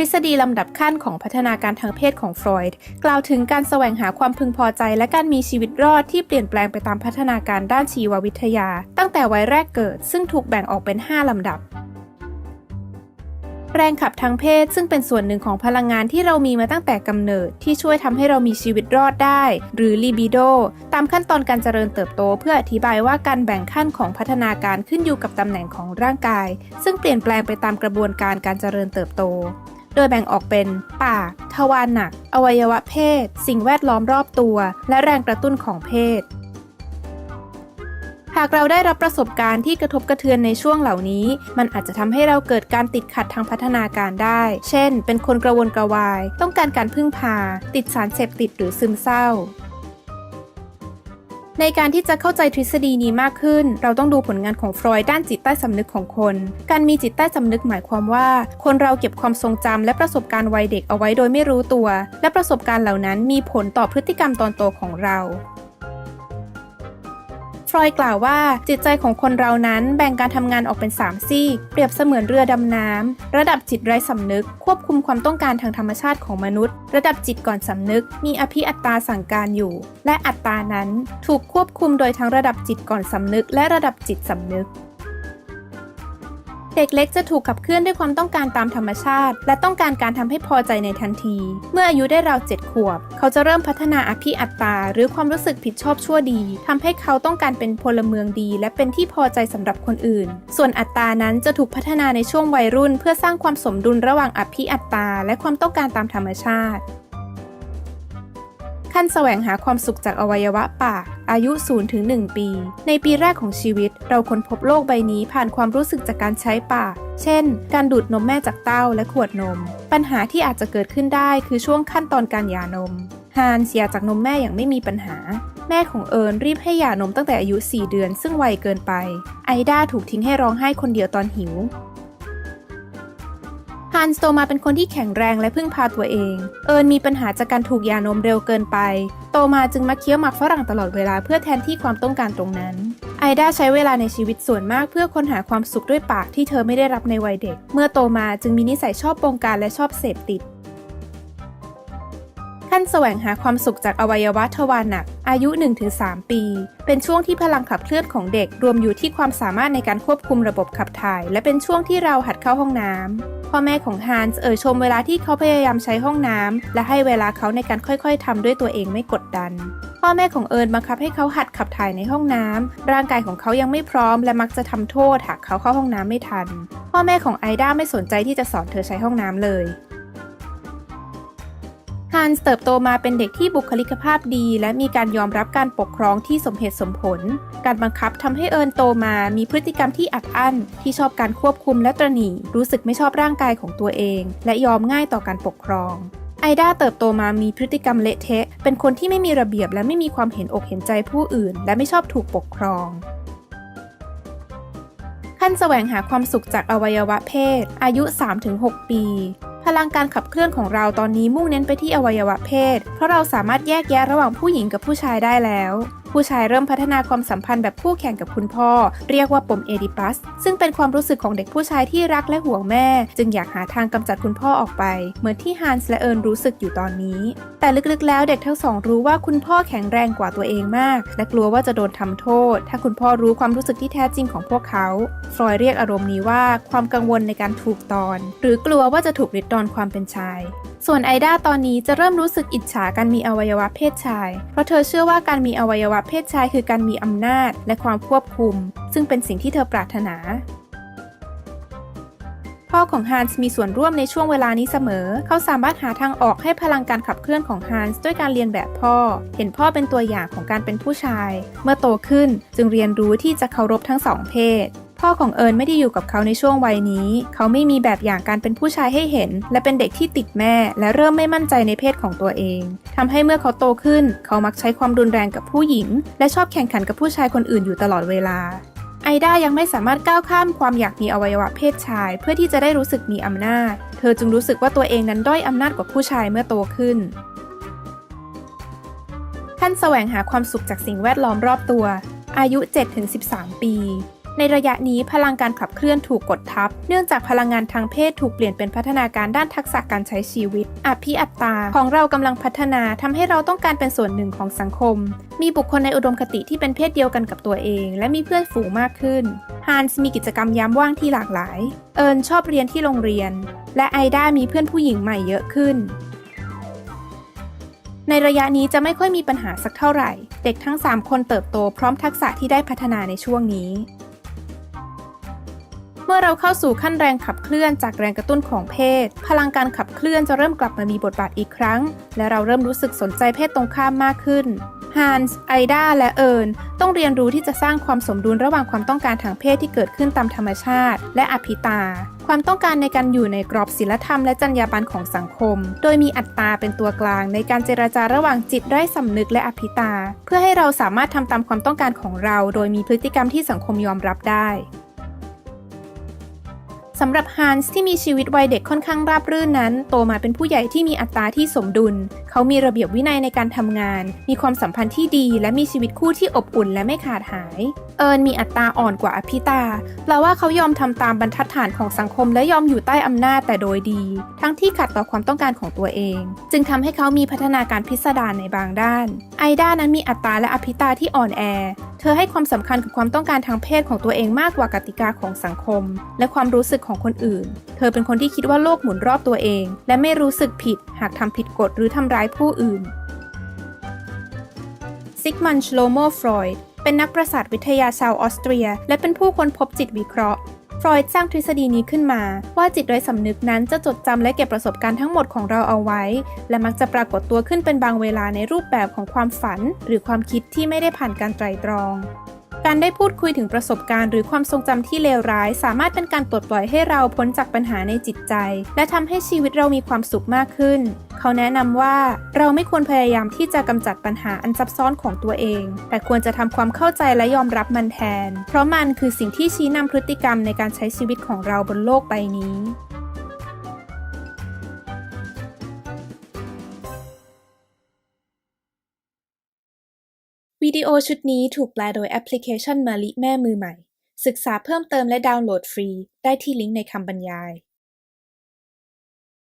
ทฤษฎีลำดับขั้นของพัฒนาการทางเพศของฟรอยด์กล่าวถึงการแสวงหาความพึงพอใจและการมีชีวิตรอดที่เปลี่ยนแปลงไปตามพัฒนาการด้านชีววิทยา ตั้งแต่วัยแรกเกิด ซึ่งถูกแบ่งออกเป็น 5 ลำดับแรงขับทางเพศซึ่งเป็นส่วนหนึ่งของพลังงานที่เรามีมาตั้งแต่กำเนิด ที่ช่วยทำให้เรามีชีวิตรอดได้ หรือ libido ตามขั้นตอนการเจริญเติบโต เพื่ออธิบายว่าการแบ่งขั้นของพัฒนาการขึ้นอยู่กับตำแหน่งของร่างกาย ซึ่งเปลี่ยนแปลงไปตามกระบวนการการเจริญเติบโต โดยแบ่งออกเป็น ปาก ทวารหนัก อวัยวะเพศ สิ่งแวดล้อมรอบตัว และแรงกระตุ้นของเพศ หากเราได้รับประสบการณ์ที่กระทบกระเทือนในช่วงเหล่านี้ มันอาจจะทำให้เราเกิดการติดขัดทางพัฒนาการได้ เช่น เป็นคนกระวนกระวาย ต้องการการพึ่งพา ติดสารเสพติดหรือซึมเศร้า ในการที่จะเข้าใจทฤษฎีนี้มากขึ้น เราต้องดูผลงานของฟรอยด์ด้านจิตใต้สำนึกของคน การมีจิตใต้สำนึกหมายความว่า คนเราเก็บความทรงจำและประสบการณ์วัยเด็กเอาไว้โดยไม่รู้ตัว และประสบการณ์เหล่านั้นมีผลต่อพฤติกรรมตอนโตของเรา ฟรอย์กล่าวว่าจิตใจของคนเรานั้นแบ่งการทำงานออกเป็น 3 ซีกเปรียบเสมือนเรือดำน้ำ ระดับจิตไร้สำนึก ควบคุมความต้องการทางธรรมชาติของมนุษย์ ระดับจิตก่อนสำนึก มีอภิอัตตาสั่งการอยู่ และอัตตานั้นถูกควบคุมโดยทั้งระดับจิตก่อนสำนึก และระดับจิตสำนึก เด็กเล็กจะถูกขับเคลื่อนด้วยความต้องการตามธรรมชาติ และต้องการการทำให้พอใจในทันที เมื่ออายุได้ราวเจ็ดขวบ เขาจะเริ่มพัฒนาอภิอัตตา หรือความรู้สึกผิดชอบชั่วดีทำให้เขาต้องการเป็นพลเมืองดี และเป็นที่พอใจสำหรับคนอื่น ส่วนอัตตานั้นจะถูกพัฒนาในช่วงวัยรุ่น เพื่อสร้างความสมดุลระหว่างอภิอัตตา และความต้องการตามธรรมชาติ ขั้นแสวงหาความสุขจากอวัยวะปาก อายุ 0-1 ปี ในปีแรกของชีวิต เราค้นพบโลกใบนี้ผ่านความรู้สึกจากการใช้ปาก เช่น การดูดนมแม่จากเต้าและขวดนม ปัญหาที่อาจจะเกิดขึ้นได้คือช่วงขั้นตอนการหย่านมฮานเสียจากนมแม่อย่างไม่มีปัญหา แม่ของเอิญรีบให้หย่านมตั้งแต่อายุ 4 เดือนซึ่งไวเกินไป ไอด้าถูกทิ้งให้ร้องไห้คนเดียวตอนหิว ฮันโตมาเป็นคนที่แข็งแรงและพึ่งพาตัวเอง เอิญมีปัญหาจากการถูกยานมเร็วเกินไป โตมาจึงมาเคี้ยวหมักฝรั่งตลอดเวลาเพื่อแทนที่ความต้องการตรงนั้น ไอด้าใช้เวลาในชีวิตส่วนมากเพื่อค้นหาความสุขด้วยปากที่เธอไม่ได้รับในวัยเด็ก เมื่อโตมาจึงมีนิสัยชอบปงการและชอบเสพติด ขั้นแสวงหาความสุขจากอวัยวะทวารหนัก อายุ 1-3 ปี เป็นช่วงที่พลังขับเคลื่อนของเด็ก รวมอยู่ที่ความสามารถในการควบคุมระบบขับถ่าย และเป็นช่วงที่เราหัดเข้าห้องน้ำพ่อแม่ของฮานส์เอ่ยชมเวลาที่เขาพยายามใช้ห้องน้ำและให้เวลาเขาในการค่อยๆทำด้วยตัวเองไม่กดดันพ่อแม่ของเอิญบังคับให้เขาหัดขับถ่ายในห้องน้ำร่างกายของเขายังไม่พร้อม และมักจะทำโทษหากเขาเข้าห้องน้ำไม่ทัน พ่อแม่ของไอด้าไม่สนใจที่จะสอนเธอใช้ห้องน้ำเลย ฮันส์เติบโตมาเป็นเด็กที่บุคลิกภาพดี และมีการยอมรับการปกครองที่สมเหตุสมผล การบังคับทำให้เอิญโตมามีพฤติกรรมที่อัดอั้น ที่ชอบการควบคุมและตระหนี่ รู้สึกไม่ชอบร่างกายของตัวเอง และยอมง่ายต่อการปกครองไอด้าเติบโตมามีพฤติกรรมเละเทะ เป็นคนที่ไม่มีระเบียบและไม่มีความเห็นอกเห็นใจผู้อื่น และไม่ชอบถูกปกครอง ขั้นแสวงหาความสุขจากอวัยวะเพศ อายุ 3-6 ปี พลังการขับเคลื่อนของเราตอนนี้มุ่งเน้นไปที่อวัยวะเพศ เพราะเราสามารถแยกแยะระหว่างผู้หญิงกับผู้ชายได้แล้วผู้ชายเริ่มพัฒนาความสัมพันธ์แบบคู่แข่งกับคุณพ่อ เรียกว่าปมเอดิปัส ซึ่งเป็นความรู้สึกของเด็กผู้ชายที่รักและห่วงแม่ จึงอยากหาทางกำจัดคุณพ่อออกไป เหมือนที่ฮันส์และเอิญรู้สึกอยู่ตอนนี้ แต่ลึกๆ แล้วเด็กทั้งสองรู้ว่าคุณพ่อแข็งแรงกว่าตัวเองมาก และกลัวว่าจะโดนทำโทษ ถ้าคุณพ่อรู้ความรู้สึกที่แท้จริงของพวกเขาฟรอยเรียกอารมณ์นี้ว่าความกังวลในการถูกตอน หรือกลัวว่าจะถูกริดรอนความเป็นชาย ส่วนไอด้าตอนนี้จะเริ่มรู้สึกอิจฉาการมีอวัยวะเพศชาย เพราะเธอเชื่อว่าการมีอวัยวะเพศชายคือการมีอำนาจและความควบคุม ซึ่งเป็นสิ่งที่เธอปรารถนา พ่อของฮันส์มีส่วนร่วมในช่วงเวลานี้เสมอ เขาสามารถหาทางออกให้พลังการขับเคลื่อนของฮันส์ด้วยการเรียนแบบพ่อ เห็นพ่อเป็นตัวอย่างของการเป็นผู้ชาย เมื่อโตขึ้นจึงเรียนรู้ที่จะเคารพทั้งสองเพศ พ่อของเอิญไม่ได้อยู่กับเขาในช่วงวัยนี้ เขาไม่มีแบบอย่างการเป็นผู้ชายให้เห็น และเป็นเด็กที่ติดแม่ และเริ่มไม่มั่นใจในเพศของตัวเองทำให้เมื่อเขาโตขึ้น เขามักใช้ความรุนแรงกับผู้หญิง และชอบแข่งขันกับผู้ชายคนอื่นอยู่ตลอดเวลาไอด้ายังไม่สามารถก้าวข้ามความอยากมีอวัยวะเพศชาย เพื่อที่จะได้รู้สึกมีอำนาจ เธอจึงรู้สึกว่าตัวเองนั้นด้อยอำนาจกว่าผู้ชายเมื่อโตขึ้นขั้นแสวงหาความสุขจากสิ่งแวดล้อมรอบตัว อายุ 7-13 ปี ในระยะนี้พลังการขับเคลื่อนถูกกดทับ เนื่องจากพลังงานทางเพศถูกเปลี่ยนเป็นพัฒนาการด้านทักษะการใช้ชีวิตอภิอัตตาของเรากำลังพัฒนาทำให้เราต้องการเป็นส่วนหนึ่งของสังคม มีบุคคลในอุดมคติที่เป็นเพศเดียวกันกับตัวเอง และมีเพื่อนฝูงมากขึ้นฮันส์มีกิจกรรมยามว่างที่หลากหลาย เอิร์นชอบเรียนที่โรงเรียน และไอด้ามีเพื่อนผู้หญิงใหม่เยอะขึ้นในระยะนี้จะไม่ค่อยมีปัญหาสักเท่าไหร่ เด็กทั้ง 3 คนเติบโตพร้อมทักษะที่ได้พัฒนาในช่วงนี้ เมื่อเราเข้าสู่ขั้นแรงขับเคลื่อนจากแรงกระตุ้นของเพศ พลังการขับเคลื่อนจะเริ่มกลับมามีบทบาทอีกครั้ง และเราเริ่มรู้สึกสนใจเพศตรงข้ามมากขึ้นฮันส์ไอดาและเอิร์นต้องเรียนรู้ที่จะสร้างความสมดุลระหว่างความต้องการทางเพศที่เกิดขึ้นตามธรรมชาติ และอภิตา ความต้องการในการอยู่ในกรอบศีลธรรมและจรรยาบรรณของสังคม โดยมีอัตตาเป็นตัวกลางในการเจรจาระหว่างจิตไร้สำนึกและอภิตา เพื่อให้เราสามารถทำตามความต้องการของเรา โดยมีพฤติกรรมที่สังคมยอมรับได้ สำหรับฮันส์ที่มีชีวิตวัยเด็กค่อนข้างราบรื่นนั้น โตมาเป็นผู้ใหญ่ที่มีอัตราที่สมดุล เขามีระเบียบวินัยในการทำงาน มีความสัมพันธ์ที่ดี และมีชีวิตคู่ที่อบอุ่นและไม่ขาดหาย เอิร์นมีอัตราอ่อนกว่าอภิตาแปลว่าเขายอมทำตามบรรทัดฐานของสังคมและยอมอยู่ใต้อำนาจแต่โดยดี ทั้งที่ขัดต่อความต้องการของตัวเอง จึงทำให้เขามีพัฒนาการพิสดารในบางด้าน ไอด้านั้นมีอัตราและอภิตาที่อ่อนแอ เธอให้ความสำคัญกับความต้องการทางเพศของตัวเองมากกว่ากติกาของสังคม และความรู้สึกของคนอื่น เธอเป็นคนที่คิดว่าโลกหมุนรอบตัวเอง และไม่รู้สึกผิด หากทำผิดกฎหรือทำร้ายผู้อื่นซิกมันชโลโมฟรอยด์เป็นนักประสาทวิทยาชาวออสเตรีย และเป็นผู้ค้นพบจิตวิเคราะห์ ฟรอยด์สร้างทฤษฎีนี้ขึ้นมา ว่าจิตไร้สำนึกนั้นจะจดจำและเก็บประสบการณ์ทั้งหมดของเราเอาไว้ และมักจะปรากฏตัวขึ้นเป็นบางเวลาในรูปแบบของความฝัน หรือความคิดที่ไม่ได้ผ่านการไตรตรองการได้พูดคุยถึงประสบการณ์หรือความทรงจำที่เลวร้าย สามารถเป็นการปลดปล่อยให้เราพ้นจากปัญหาในจิตใจ และทำให้ชีวิตเรามีความสุขมากขึ้น เขาแนะนำว่าเราไม่ควรพยายามที่จะกำจัดปัญหาอันซับซ้อนของตัวเอง แต่ควรจะทำความเข้าใจและยอมรับมันแทน เพราะมันคือสิ่งที่ชี้นำพฤติกรรมในการใช้ชีวิตของเราบนโลกใบนี้วิดีโอชุดนี้ถูกแปลโดยแอปพลิเคชันมาลิแม่มือใหม่ ศึกษาเพิ่มเติมและดาวน์โหลดฟรี ได้ที่ลิงก์ในคำบรรยาย